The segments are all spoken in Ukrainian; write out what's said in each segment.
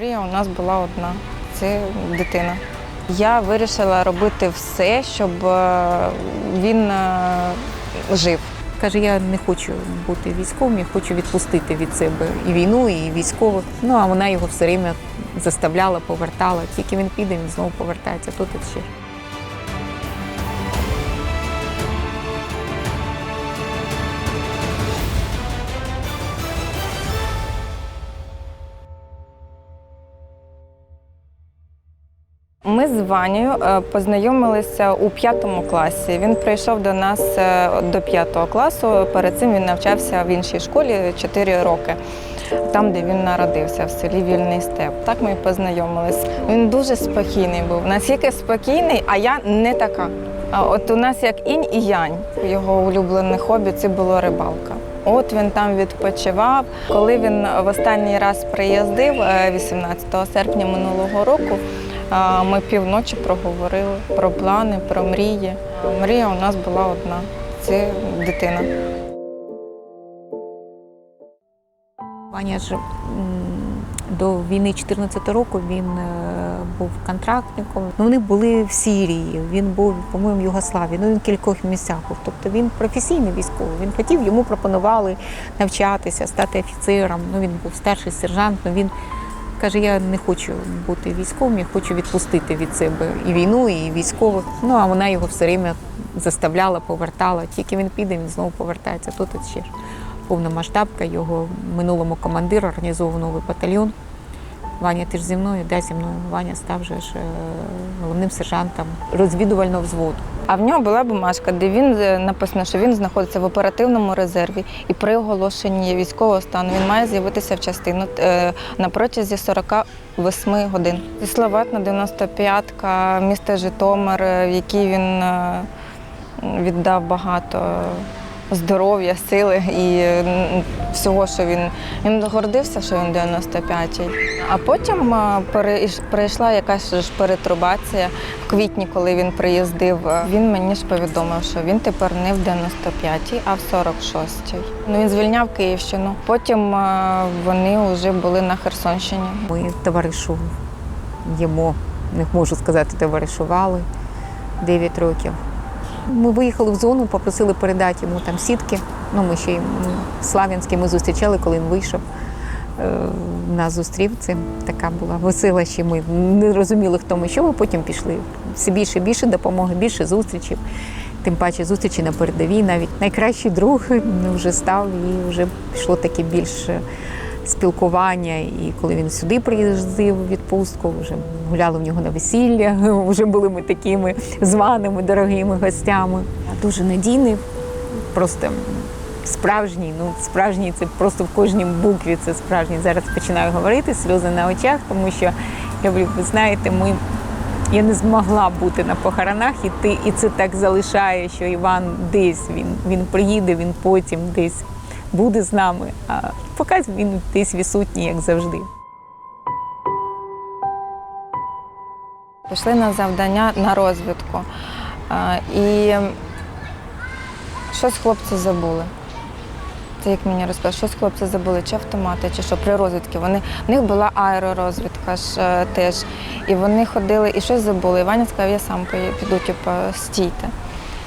Мрія у нас була одна це дитина. Я вирішила робити все, щоб е, він е, жив. Каже, я не хочу бути військовим, я хочу відпустити від себе і війну, і військових. Ну а вона його все время заставляла, повертала. Тільки він піде, він знову повертається. Тут і ще. Ми з Ванею е, познайомилися у п'ятому класі. Він прийшов до нас е, до п'ятого класу. Перед цим він навчався в іншій школі 4 роки, там, де він народився, в селі Вільний Степ. Так ми і познайомились. Він дуже спокійний був. Настільки спокійний, а я не така. От у нас як інь і янь. Його улюблене хобі це було рибалка. От він там відпочивав. Коли він в останній раз приїздив е, 18 серпня минулого року, Ми півночі проговорили про плани, про мрії. Мрія у нас була одна це дитина. Ваня ж до війни 14 року він е, був контрактником. Ну, вони були в Сирії, він був, по-моєму, в Югославії. Ну він в кількох місцях був. Тобто він професійний військовий. Він хотів, йому пропонували навчатися, стати офіцером. Ну він був старший сержант. Ну він каже: я не хочу бути військовим, я хочу відпустити від себе і війну, і військових. Ну а вона його все время заставляла, повертала. Тільки він піде, він знову повертається. Тут ще ж повномасштабка, його минулому командир організовував новий батальйон. Ваня, ти ж зі мною, де зі мною? Ваня став же ж е, головним сержантом розвідувального взводу. А в нього була бумажка, де він е, написано, що він знаходиться в оперативному резерві, і при оголошенні військового стану він має з'явитися в частину е, на протязі 48 годин. Славетна 95-ка, місто Житомир, в якій він віддав багато здоров'я, сили і всього, що він він гордився, що він 95-й. А потім прийшла якась ж перетрубація в квітні, коли він приїздив. Він мені ж повідомив, що він тепер не в 95-й, а в 46-й. Ну він звільняв Київщину. Потім вони вже були на Херсонщині. Ми йому, не можу сказати, товаришували 9 років. Ми виїхали в зону, попросили передати йому там сітки. Ну, ми ще й Слав'янській ми зустрічали, коли він вийшов. Е, Нас зустрів. Це така була весела, ще ми не розуміли, хто ми, що ми потім пішли. Все більше і більше допомоги, більше зустрічей. Тим паче зустрічі на передовій. Навіть найкращий друг ну, вже став і вже пішло таке більше спілкування. І коли він сюди приїздив у відпустку, вже гуляли в нього на весілля, вже були ми такими званими, дорогими гостями. Дуже надійний, просто справжній. Ну, справжній це просто в кожній букві це справжній. Зараз починаю говорити, сльози на очах, тому що я говорю, ви знаєте, ми. Я не змогла бути на похоронах, і ти, і це так залишає, що Іван десь він, він приїде, він потім десь буде з нами. А поки він десь відсутній, як завжди. Пішли на завдання на розвідку. І щось хлопці забули. Це як мені розповіли, щось хлопці забули, чи автомати, чи що при розвідці. Вони, в них була аеророзвідка ж е, теж. І вони ходили і щось забули. І Ваня сказав, я сам піду, типу, стійте.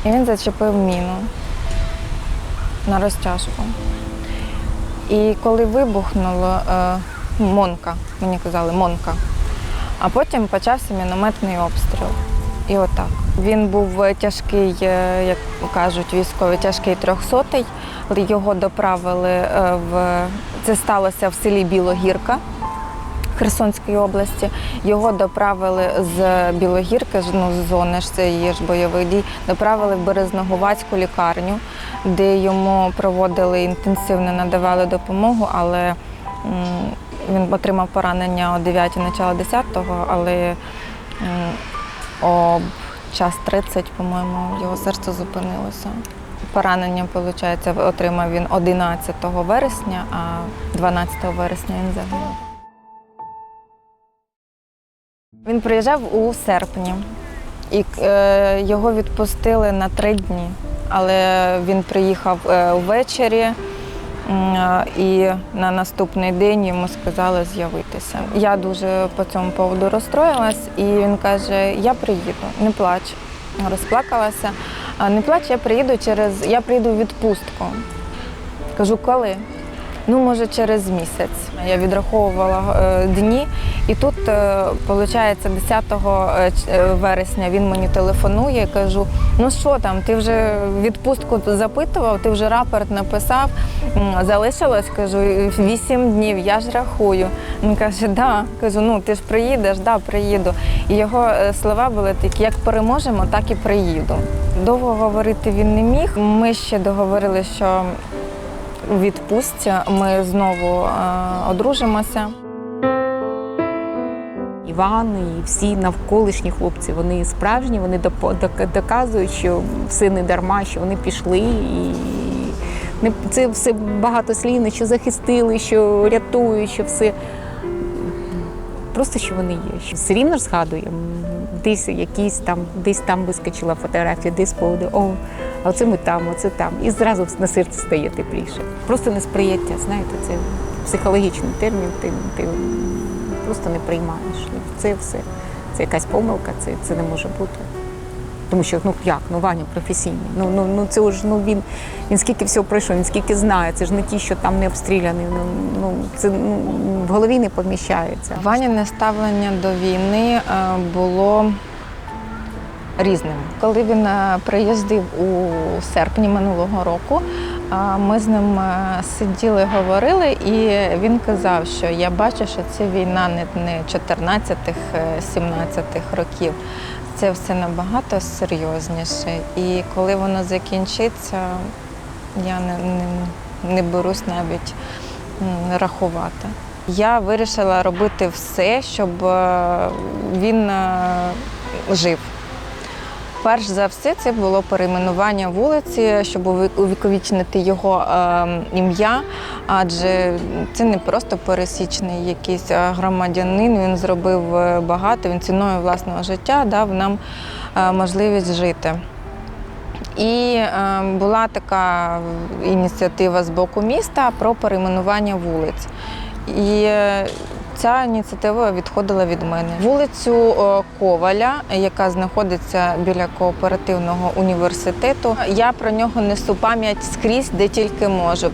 І він зачепив міну на розтяжку. І коли вибухнуло, е, Монка, мені казали, Монка. А потім почався мінометний обстріл. І отак. Він був е, тяжкий, е, як кажуть, військовий тяжкий трьохсотий. Його доправили в це сталося в селі Білогірка Херсонської області. Його доправили з Білогірки, ну, з зони ж це є ж бойових дій, доправили в Березногувацьку лікарню, де йому проводили інтенсивно, надавали допомогу, але він отримав поранення о 9 начало 10-го, але м, о час 30, по-моєму, його серце зупинилося. Поранення, виходить, отримав він 11 вересня, а 12 вересня він загинув. Він приїжджав у серпні, і е, його відпустили на три дні. Але він приїхав е, ввечері, а, І на наступний день йому сказали з'явитися. Я дуже по цьому поводу розстроїлась, і він каже: Я приїду, не плач. Розплакалася. «А, Не плач, я приїду через я приїду в відпустку. Кажу, коли? Ну, може, через місяць. Я відраховувала е, дні, і тут, виходить, 10 е, е, вересня він мені телефонує. Кажу: ну що там, ти вже відпустку запитував, ти вже рапорт написав. Залишилось, кажу, 8 днів, я ж рахую. Він каже, да. Кажу, ну ти ж приїдеш, да, приїду. І його е, слова були такі: як переможемо, так і приїду. Довго говорити він не міг. Ми ще договорилися, що у ми знову е, одружимося. Іван і всі навколишні хлопці, вони справжні, вони доказують, що все не дарма, що вони пішли і це все багатослівне, що захистили, що рятують, що все. Просто що вони є. Що все рівно згадуємо. Десь якісь там, десь там вискочила фотографія, десь поводи, о, а оце ми там, оце там. І зразу на серці стає тепліше. Просто несприяття, знаєте, це психологічний термін, ти, ти просто не приймаєш. Це все. Це якась помилка, це, це не може бути. Тому що ну як, ну Ваня професійний. Ну ну ну це ж ну він він скільки всього пройшов, він скільки знає. Це ж не ті, що там не обстріляні. Ну ну це ну, в голові не поміщається. Ваніне ставлення до війни е, було різним. Коли він е, приїздив у серпні минулого року, ми з ним е, сиділи, говорили, і він казав, що я бачу, що це війна не не 14-х, е, 17-х років. Це все набагато серйозніше. І коли воно закінчиться, я не, не, не берусь навіть рахувати. Я вирішила робити все, щоб е, він жив. Перш за все, це було перейменування вулиці, щоб увіковічнити його е, ім'я, адже це не просто пересічний якийсь е, громадянин. Він зробив е, багато, він ціною власного життя дав нам е, можливість жити. І е, була така ініціатива з боку міста про перейменування вулиць. І ця ініціатива відходила від мене. Вулицю е, Коваля, яка знаходиться біля кооперативного університету, я про нього несу пам'ять скрізь, де тільки можу.